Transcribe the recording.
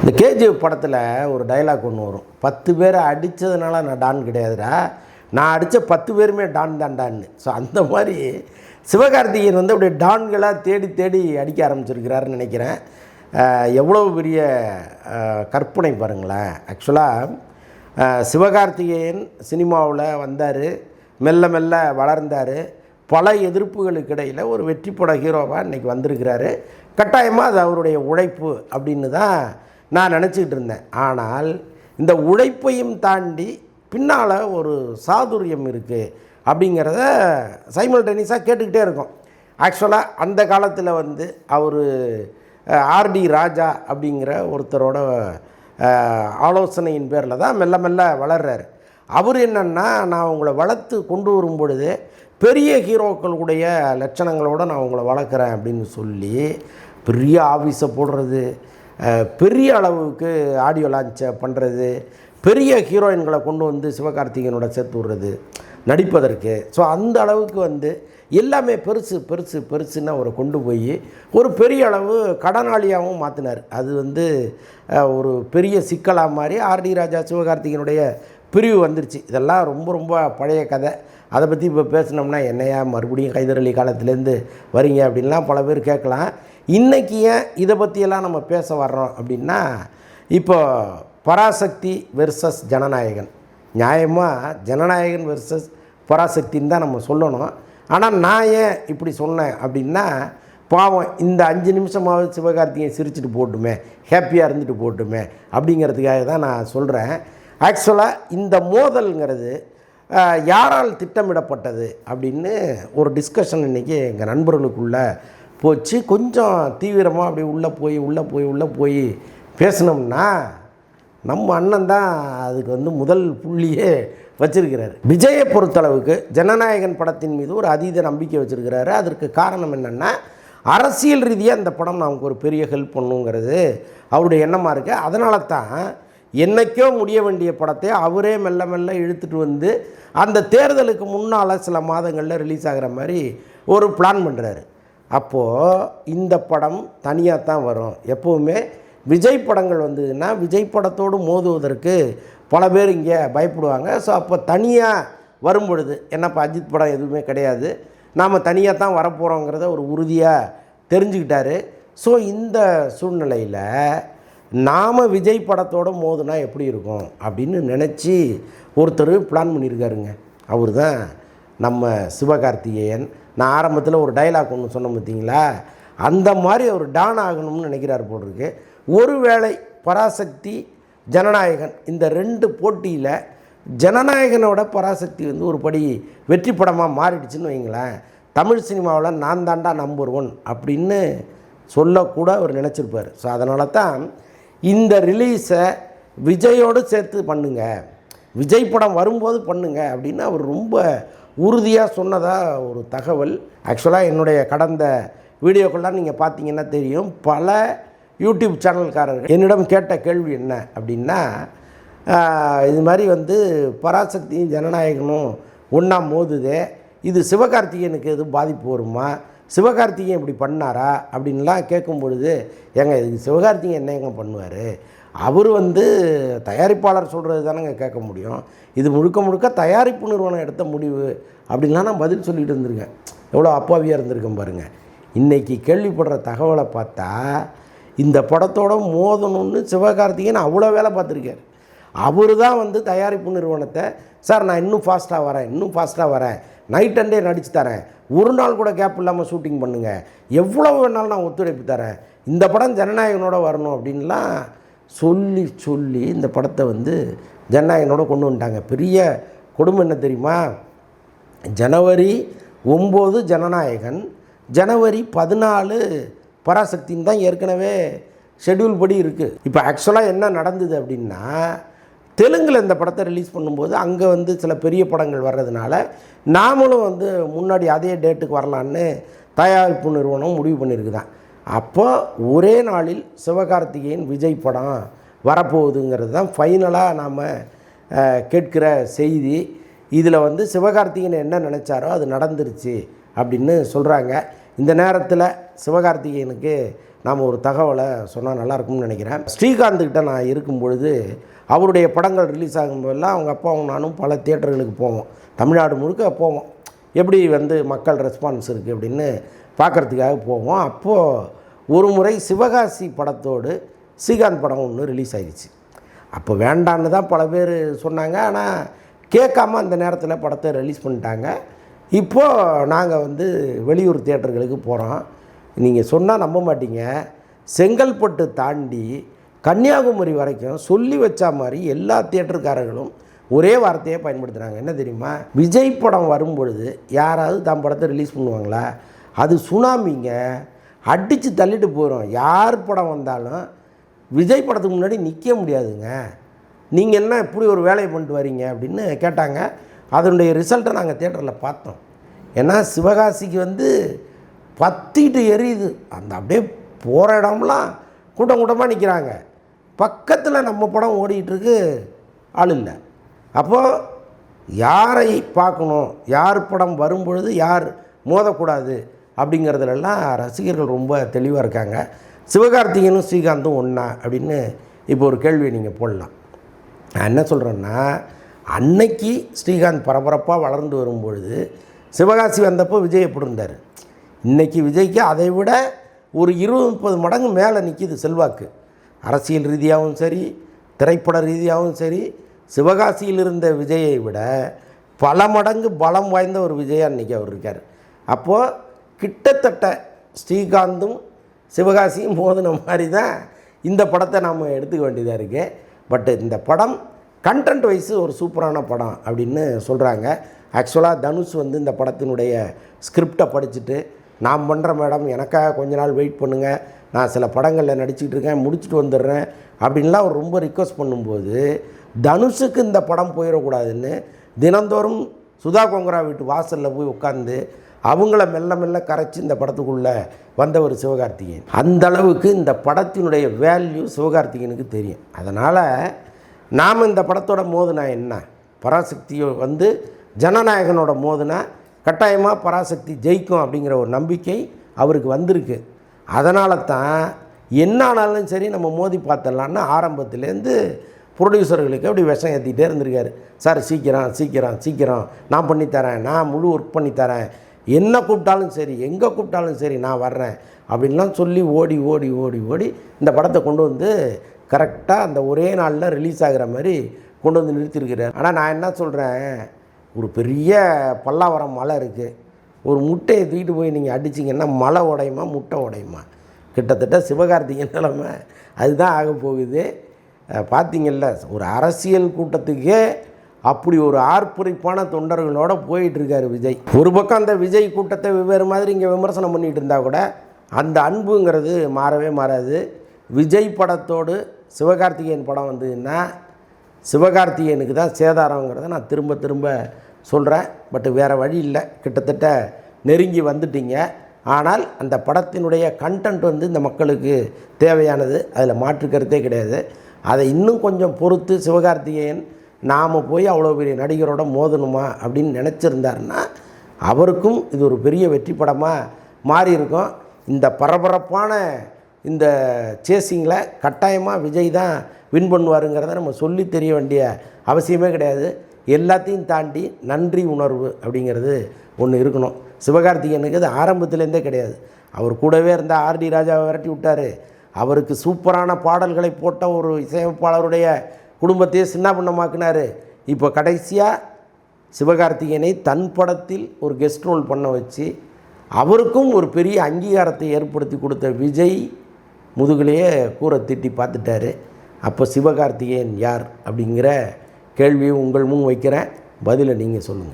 இந்த கேஜிஎஃப் படத்தில் ஒரு டைலாக் ஒன்று வரும். பத்து பேரை அடித்ததுனால நான் டான் கிடையாதுடா. நான் அடித்த பத்து பேருமே டான் தான் டான்னு. ஸோ அந்த மாதிரி சிவகார்த்திகேயன் வந்து அப்படியே டான்களாக தேடி தேடி அடிக்க ஆரம்பிச்சிருக்கிறாருன்னு நினைக்கிறேன். எவ்வளோ பெரிய கற்பனை பாருங்களேன். ஆக்சுவலாக சிவகார்த்திகேயன் சினிமாவில் வந்தார். மெல்ல மெல்ல வளர்ந்தார். பல எதிர்ப்புகளுக்கு இடையில் ஒரு வெற்றி பட ஹீரோவாக இன்றைக்கி வந்திருக்கிறாரு. கட்டாயமாக அது அவருடைய உழைப்பு அப்படின்னு தான் நான் நினச்சிக்கிட்டு இருந்தேன். ஆனால் இந்த உழைப்பையும் தாண்டி பின்னால் ஒரு சாதுரியம் இருக்குது அப்படிங்கிறத சைமல் டென்னிஸாக கேட்டுக்கிட்டே இருக்கோம். ஆக்சுவலாக அந்த காலத்தில் வந்து அவர் ஆர்டி ராஜா அப்படிங்கிற ஒருத்தரோட ஆலோசனையின் பேரில் தான் மெல்ல மெல்ல வளர்கிறார் அவர் என்னென்னா நான் உங்களை வளர்த்து கொண்டு வரும் பொழுது பெரிய ஹீரோக்களுடைய லட்சணங்களோடு நான் உங்களை வளர்க்குறேன் அப்படின்னு சொல்லி பெரிய ஆஃபீஸை போடுறது பெரிய அளவுக்கு ஆடியோ லான்ச்சை பண்ணுறது பெரிய ஹீரோயின்களை கொண்டு வந்து சிவகார்த்திகேயனோட சேர்த்து விடுறது நடிப்பதற்கு. ஸோ அந்த அளவுக்கு வந்து எல்லாமே பெருசு பெருசு பெருசுன்னு அவரை கொண்டு போய் ஒரு பெரிய அளவு கடனாளியாகவும் மாற்றினார் அது வந்து ஒரு பெரிய சிக்கலாக மாதிரி ஆர்டி ராஜா சிவகார்த்திகேயனுடைய பிரிவு வந்துருச்சு. இதெல்லாம் ரொம்ப ரொம்ப பழைய கதை. அதை பற்றி இப்போ பேசினோம்னா என்னையா மறுபடியும் கைதரளி காலத்துலேருந்து வரீங்க அப்படின்லாம் பல பேர் கேட்கலாம். இன்றைக்கி ஏன் இதை பற்றியெல்லாம் நம்ம பேச வர்றோம் அப்படின்னா இப்போ பராசக்தி வெர்சஸ் ஜனநாயகன். நியாயமாக ஜனநாயகன் வெர்சஸ் பராசக்தின்னு தான் நம்ம சொல்லணும். ஆனால் நான் ஏன் இப்படி சொன்னேன் அப்படின்னா பாவம் இந்த அஞ்சு நிமிஷமாவது சிவகார்த்திகை சிரிச்சுட்டு போட்டுமே ஹாப்பியாக இருந்துட்டு போட்டுமே அப்படிங்கிறதுக்காக தான் நான் சொல்கிறேன் ஆக்சுவலாக இந்த மோதல்ங்கிறது யாரால் திட்டமிடப்பட்டது அப்படின்னு ஒரு டிஸ்கஷன் இன்றைக்கி எங்கள் நண்பர்களுக்குள்ளே போச்சு. கொஞ்சம் தீவிரமாக அப்படி உள்ளே போய் உள்ளே போய் உள்ளே போய் பேசினோம்னா நம்ம அண்ணன் தான் அதுக்கு வந்து முதல் புள்ளியே வச்சிருக்கிறாரு. விஜயை பொறுத்தளவுக்கு ஜனநாயகன் படத்தின் மீது ஒரு அதீத நம்பிக்கை வச்சுருக்கிறாரு. அதற்கு காரணம் என்னென்னா அரசியல் ரீதியாக இந்த படம் நமக்கு ஒரு பெரிய ஹெல்ப் பண்ணுங்கிறது அவருடைய எண்ணமாக இருக்குது அதனால தான் என்னைக்கோ முடிய வேண்டிய படத்தை அவரே மெல்ல மெல்ல இழுத்துட்டு வந்து அந்த தேர்தலுக்கு முன்னால் சில மாதங்களில் ரிலீஸ் ஆகிற மாதிரி ஒரு பிளான் பண்ணுறாரு அப்போது இந்த படம் தனியாக தான் வரும். எப்போவுமே விஜய் படங்கள் வந்ததுன்னா விஜய் படத்தோடு மோதுவதற்கு பல பேர் இங்கே பயப்படுவாங்க. ஸோ அப்போ தனியாக வரும் பொழுது என்னப்பா அஜித் படம் எதுவுமே கிடையாது. நாம் தனியாக தான் வரப்போகிறோங்கிறத ஒரு உறுதியாக தெரிஞ்சுக்கிட்டாரு. ஸோ இந்த சூழ்நிலையில் நாம் விஜய் படத்தோடு மோதுனா எப்படி இருக்கும் அப்படின்னு நினச்சி ஒருத்தர் பிளான் பண்ணியிருக்காருங்க. அவர் தான் நம்ம சிவகார்த்திகேயன். நான் ஆரம்பத்தில் ஒரு டைலாக் ஒன்று சொன்ன பார்த்தீங்களா? அந்த மாதிரி அவர் டான் ஆகணும்னு நினைக்கிறார் போல் இருக்கு ஒருவேளை பராசக்தி ஜனநாயகன் இந்த ரெண்டு போட்டியில் ஜனநாயகனோட பராசக்தி வந்து ஒரு படி வெற்றி படமாக மாறிடுச்சுன்னு வைங்களேன். தமிழ் சினிமாவில் நான் தாண்டா நம்பர் ஒன் அப்படின்னு சொல்லக்கூட அவர் நினச்சிருப்பார். ஸோ அதனால தான் இந்த ரிலீஸை விஜயோடு சேர்த்து பண்ணுங்க. விஜய் படம் வரும்போது பண்ணுங்க அப்படின்னு அவர் ரொம்ப உறுதியாக சொன்னதாக ஒரு தகவல். ஆக்சுவலாக என்னுடைய கடந்த வீடியோக்கள்லாம் நீங்கள் பார்த்தீங்கன்னா தெரியும். பல யூடியூப் சேனல்காரர்கள் என்னிடம் கேட்ட கேள்வி என்ன அப்படின்னா இது மாதிரி வந்து பராசக்தியும் ஜனநாயகனும் ஒன்றா மோதுதே. இது சிவகார்த்திகேயனுக்கு எதுவும் பாதிப்பு வருமா? சிவகார்த்திகேயன் இப்படி பண்ணாரா? அப்படின்லாம் கேட்கும் பொழுது ஏங்க இதுக்கு சிவகார்த்திகேயன் என்ன எங்கே பண்ணுவார்? அவர் வந்து தயாரிப்பாளர் சொல்கிறது தானேங்க கேட்க முடியும். இது முழுக்க முழுக்க தயாரிப்பு நிறுவனம் எடுத்த முடிவு அப்படின்லாம் நான் பதில் சொல்லிட்டு இருந்திருக்கேன். எவ்வளோ அப்பாவியாக இருந்திருக்கேன் பாருங்கள் இன்றைக்கி கேள்விப்படுற தகவலை பார்த்தா இந்த படத்தோட மோதணும்னு சிவகார்த்திகேயன் அவ்வளோ வேலை பார்த்துருக்காரு. அவர் தான் வந்து தயாரிப்பு நிறுவனத்தை சார் நான் இன்னும் ஃபாஸ்ட்டாக வரேன் இன்னும் ஃபாஸ்ட்டாக வரேன். நைட் அண்டே நடித்து தரேன். ஒரு நாள் கூட கேப் இல்லாமல் ஷூட்டிங் பண்ணுங்கள் எவ்வளோ வேணாலும் நான் ஒத்துழைப்பு தரேன். இந்த படம் ஜனநாயகனோட வரணும் அப்படின்லாம் சொல்லி சொல்லி இந்த படத்தை வந்து ஜனநாயகனோட கொண்டு வந்துட்டாங்க. பெரிய கொடுமை என்ன தெரியுமா? ஜனவரி ஒம்பது ஜனநாயகன் ஜனவரி பதினாலு பராசக்தின்னு தான் ஏற்கனவே ஷெட்யூல் படி இருக்குது இப்போ ஆக்சுவலாக என்ன நடந்தது அப்படின்னா தெலுங்கில் இந்த படத்தை ரிலீஸ் பண்ணும்போது அங்கே வந்து சில பெரிய படங்கள் வர்றதுனால நாமளும் வந்து முன்னாடி அதே டேட்டுக்கு வரலான்னு தயாரிப்பு நிறுவனம் முடிவு பண்ணியிருக்குதான். அப்போ ஒரே நாளில் சிவகார்த்திகேயன் விஜய் படம் வரப்போகுதுங்கிறது தான் ஃபைனலாக நாம் கேட்கிற செய்தி. இதில் வந்து சிவகார்த்திகேயன் என்ன நினச்சாரோ அது நடந்துருச்சு அப்படின்னு சொல்கிறாங்க இந்த நேரத்தில் சிவகார்த்திகேயனுக்கு நாம் ஒரு தகவலை சொன்னால் நல்லாயிருக்கும்னு நினைக்கிறேன். ஸ்ரீகாந்த்கிட்ட நான் இருக்கும் பொழுது அவருடைய படங்கள் ரிலீஸ் ஆகும்போதெல்லாம் அவங்க அப்பாவும் நானும் பல தியேட்டர்களுக்கு போவோம். தமிழ்நாடு முழுக்க போவோம். எப்படி வந்து மக்கள் ரெஸ்பான்ஸ் இருக்குது அப்படின்னு பார்க்குறதுக்காக போவோம். அப்போது ஒரு முறை சிவகாசி படத்தோடு ஸ்ரீகாந்த் படம் ஒன்று ரிலீஸ் ஆகிடுச்சு அப்போ வேண்டான்னு தான் பல பேர் சொன்னாங்க. ஆனால் கேட்காம அந்த நேரத்தில் படத்தை ரிலீஸ் பண்ணிட்டாங்க. இப்போது நாங்கள் வந்து வெளியூர் தியேட்டர்களுக்கு போகிறோம் நீங்கள் சொன்னால் நம்ப மாட்டீங்க. செங்கல்பட்டு தாண்டி கன்னியாகுமரி வரைக்கும் சொல்லி வச்ச மாதிரி எல்லா தியேட்டருக்காரர்களும் ஒரே வார்த்தையை பயன்படுத்துகிறாங்க என்ன தெரியுமா? விஜய் படம் வரும்பொழுது யாராவது தம் படத்தை ரிலீஸ் பண்ணுவாங்களா? அது சுனாமிங்க அடித்து தள்ளிட்டு போயிடும் யார் படம் வந்தாலும் விஜய் படத்துக்கு முன்னாடி நிற்க முடியாதுங்க. நீங்கள் என்ன இப்படி ஒரு வேலையை பண்ணிட்டு வரீங்க அப்படின்னு கேட்டாங்க. அதனுடைய ரிசல்ட்டை நாங்கள் தேட்டரில் பார்த்தோம். ஏன்னா சிவகாசிக்கு வந்து பத்திட்டு எரியுது. அந்த அப்படியே போகிற இடம்லாம் கூட்டம் கூட்டமாக நிற்கிறாங்க பக்கத்தில் நம்ம படம் ஓடிக்கிட்டுருக்கு ஆள் இல்லை. அப்போது யாரை பார்க்கணும்? யார் படம் வரும்பொழுது யார் மோதக்கூடாது? அப்படிங்கிறதுலலாம் ரசிகர்கள் ரொம்ப தெளிவாக இருக்காங்க. சிவகார்த்திகனும் ஸ்ரீகாந்தும் ஒன்றா அப்படின்னு இப்போ ஒரு கேள்வியை நீங்கள் போடலாம். நான் என்ன சொல்கிறேன்னா அன்னைக்கு ஸ்ரீகாந்த் பரபரப்பாக வளர்ந்து வரும்பொழுது சிவகாசி வந்தப்போ விஜய் எப்படி இருந்தார்? இன்றைக்கி விஜய்க்கு அதை விட ஒரு இருபது முப்பது மடங்கு மேலே நிற்கிது செல்வாக்கு. அரசியல் ரீதியாகவும் சரி திரைப்பட ரீதியாகவும் சரி சிவகாசியில் இருந்த விஜயை விட பல மடங்கு பலம் வாய்ந்த ஒரு விஜயா இன்றைக்கி அவர் இருக்கார். அப்போது கிட்டத்தட்ட ஸ்ரீகாந்தும் சிவகாசியும் மோதின மாதிரி தான் இந்த படத்தை நாம் எடுத்துக்க வேண்டியதாக இருக்குது பட் இந்த படம் கண்டென்ட் வைஸ் ஒரு சூப்பரான படம் அப்படின்னு சொல்கிறாங்க ஆக்சுவலாக தனுஷ் வந்து இந்த படத்தினுடைய ஸ்கிரிப்டை படிச்சுட்டு நான் பண்ணுற மேடம் எனக்காக கொஞ்ச நாள் வெயிட் பண்ணுங்கள் நான் சில படங்களில் நடிச்சிட்டு இருக்கேன் முடிச்சுட்டு வந்துடுறேன். அப்படின்லாம் அவர் ரொம்ப ரிக்வஸ்ட் பண்ணும்போது தனுஷுக்கு இந்த படம் போயிடக்கூடாதுன்னு தினந்தோறும் சுதா கோங்கரா வீட்டு வாசலில் போய் உட்காந்து அவங்கள மெல்ல மெல்ல கரைச்சி இந்த படத்துக்குள்ளே வந்தவர் சிவகார்த்திகேயன். அந்த அளவுக்கு இந்த படத்தினுடைய வேல்யூ சிவகார்த்திகேயனுக்கு தெரியும். அதனால் நாம் இந்த படத்தோட மோதுனா என்ன? பராசக்தியை வந்து ஜனநாயகனோட மோதுனா கட்டாயமாக பராசக்தி ஜெயிக்கும் அப்படிங்கிற ஒரு நம்பிக்கை அவருக்கு வந்திருக்கு. அதனால தான் என்ன ஆனாலும் சரி நம்ம மோதி பார்த்துடலான்னு ஆரம்பத்துலேருந்து ப்ரொடியூசர்களுக்கு அப்படி விஷம் ஏற்றிக்கிட்டே இருந்திருக்காரு. சார் சீக்கிரம் சீக்கிரம் சீக்கிரம். நான் பண்ணித்தரேன். நான் முழு ஒர்க் பண்ணித்தரேன். என்ன கூப்பிட்டாலும் சரி எங்கே கூப்பிட்டாலும் சரி நான் வர்றேன் அப்படின்லாம் சொல்லி ஓடி ஓடி ஓடி ஓடி இந்த படத்தை கொண்டு வந்து கரெக்டாக அந்த ஒரே நாளில் ரிலீஸ் ஆகிற மாதிரி கொண்டு வந்து நிறுத்தியிருக்கிறார். ஆனால் நான் என்ன சொல்கிறேன் ஒரு பெரிய பல்லாவரம் மலை இருக்குது ஒரு முட்டையை தூக்கிட்டு போய் நீங்கள் அடிச்சிங்கன்னா மலை உடையுமா முட்டை உடையுமா? கிட்டத்தட்ட சிவகார்த்திகை நிலைமை அதுதான் ஆக போகுது. பார்த்தீங்கல்ல ஒரு அரசியல் கூட்டத்துக்கே அப்படி ஒரு ஆர்ப்பரிப்பான தொண்டர்களோட போயிட்டு இருக்காரு விஜய். ஒரு பக்கம் அந்த விஜய் கூட்டத்தை வெவ்வேறு மாதிரி இங்கே விமர்சனம் பண்ணிட்டு இருந்தால் கூட அந்த அன்புங்கிறது மாறவே மாறாது. விஜய் படத்தோடு சிவகார்த்திகேயன் படம் வந்ததுன்னா சிவகார்த்திகேயனுக்கு தான் சேதாரங்கிறத நான் திரும்ப திரும்ப சொல்கிறேன் பட் வேறு வழி இல்லை. கிட்டத்தட்ட நெருங்கி வந்துட்டீங்க. ஆனால் அந்த படத்தினுடைய கண்டென்ட் வந்து இந்த மக்களுக்கு தேவையானது. அதில் மாற்று கருத்தே கிடையாது. அதை இன்னும் கொஞ்சம் பொறுத்து சிவகார்த்திகேயன் நாம் போய் அவ்வளோ பெரிய நடிகரோட மோதணுமா அப்படின்னு நினச்சிருந்தாருன்னா அவருக்கும் இது ஒரு பெரிய வெற்றி படமாக மாறி இருக்கும். இந்த பரபரப்பான இந்த சேசிங்கில் கட்டாயமாக விஜய் தான் வின் பண்ணுவாருங்கிறத நம்ம சொல்லி தெரிய வேண்டிய அவசியமே கிடையாது. எல்லாத்தையும் தாண்டி நன்றி உணர்வு அப்படிங்கிறது ஒன்று இருக்கணும். சிவகார்த்திகேயனுக்கு அது ஆரம்பத்துலேருந்தே கிடையாது. அவர் கூடவே இருந்த ஆர்டி ராஜாவை விரட்டி விட்டார். அவருக்கு சூப்பரான பாடல்களை போட்ட ஒரு இசையமைப்பாளருடைய குடும்பத்தையே சின்ன பண்ணமாக்குனார் இப்போ கடைசியாக சிவகார்த்திகேயனை தன் படத்தில் ஒரு கெஸ்ட் ரோல் பண்ண வச்சு அவருக்கும் ஒரு பெரிய அங்கீகாரத்தை ஏற்படுத்தி கொடுத்த விஜய் முதுகுலையே கூரை திட்டி பார்த்துட்டாரு. அப்போ சிவகார்த்திகேயன் யார் அப்படிங்கிற கேள்வியை உங்கள் முன் வைக்கிறேன். பதிலை நீங்கள் சொல்லுங்கள்